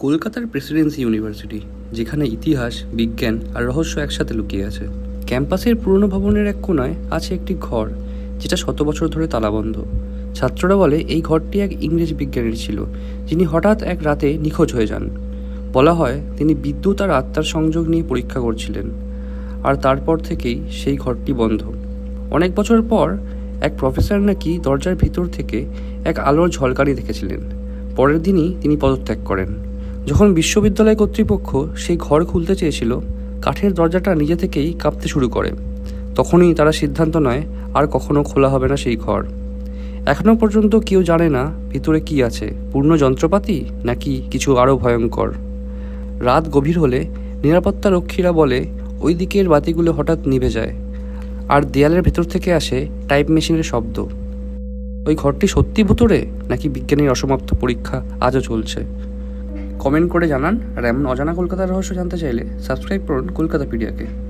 কলকাতার Presidency university, যেখানে ইতিহাস, বিজ্ঞান আর রহস্য একসাথে লুকিয়ে আছে। ক্যাম্পাসের পুরনো ভবনের এক কোনায় আছে একটি ঘর, যেটা শত বছর ধরে তালাবন্ধ। ছাত্ররা বলে, এই ঘরটি এক ইংরেজ বিজ্ঞানীর ছিল, যিনি হঠাৎ এক রাতে নিখোঁজ হয়ে যান। বলা হয়, তিনি বিদ্যুৎ আর আত্মার সংযোগ নিয়ে পরীক্ষা করছিলেন, আর তারপর থেকেই সেই ঘরটি বন্ধ। অনেক বছর পর, এক প্রফেসর নাকি দরজার ভিতর থেকে এক আলোর ঝলকানি দেখেছিলেন। পরের দিনই তিনি পদত্যাগ করেন। যখন বিশ্ববিদ্যালয় কর্তৃপক্ষ সেই ঘর খুলতে চেয়েছিল, কাঠের দরজাটা নিজে থেকেই কাঁপতে শুরু করে। তখনই তারা সিদ্ধান্ত নেয়, আর কখনো খোলা হবে না সেই ঘর। এখনও পর্যন্ত কেউ জানে না ভিতরে কি আছে। পূর্ণ যন্ত্রপাতি, নাকি কিছু আরও ভয়ঙ্কর? রাত গভীর হলে নিরাপত্তা রক্ষীরা বলে, ওই দিকের বাতিগুলো হঠাৎ নিভে যায়। আর দেয়ালের ভেতর থেকে আসে টাইপ মেশিনের শব্দ। ওই ঘরটি সত্যি ভুতুরে নাকি বিজ্ঞানীর অসমাপ্ত পরীক্ষা আজও চলছে? কমেন্ট করে জানান। আর এমন অজানা কলকাতার রহস্য জানতে চাইলে সাবস্ক্রাইব করুন কলকাতা পিডিয়াকে।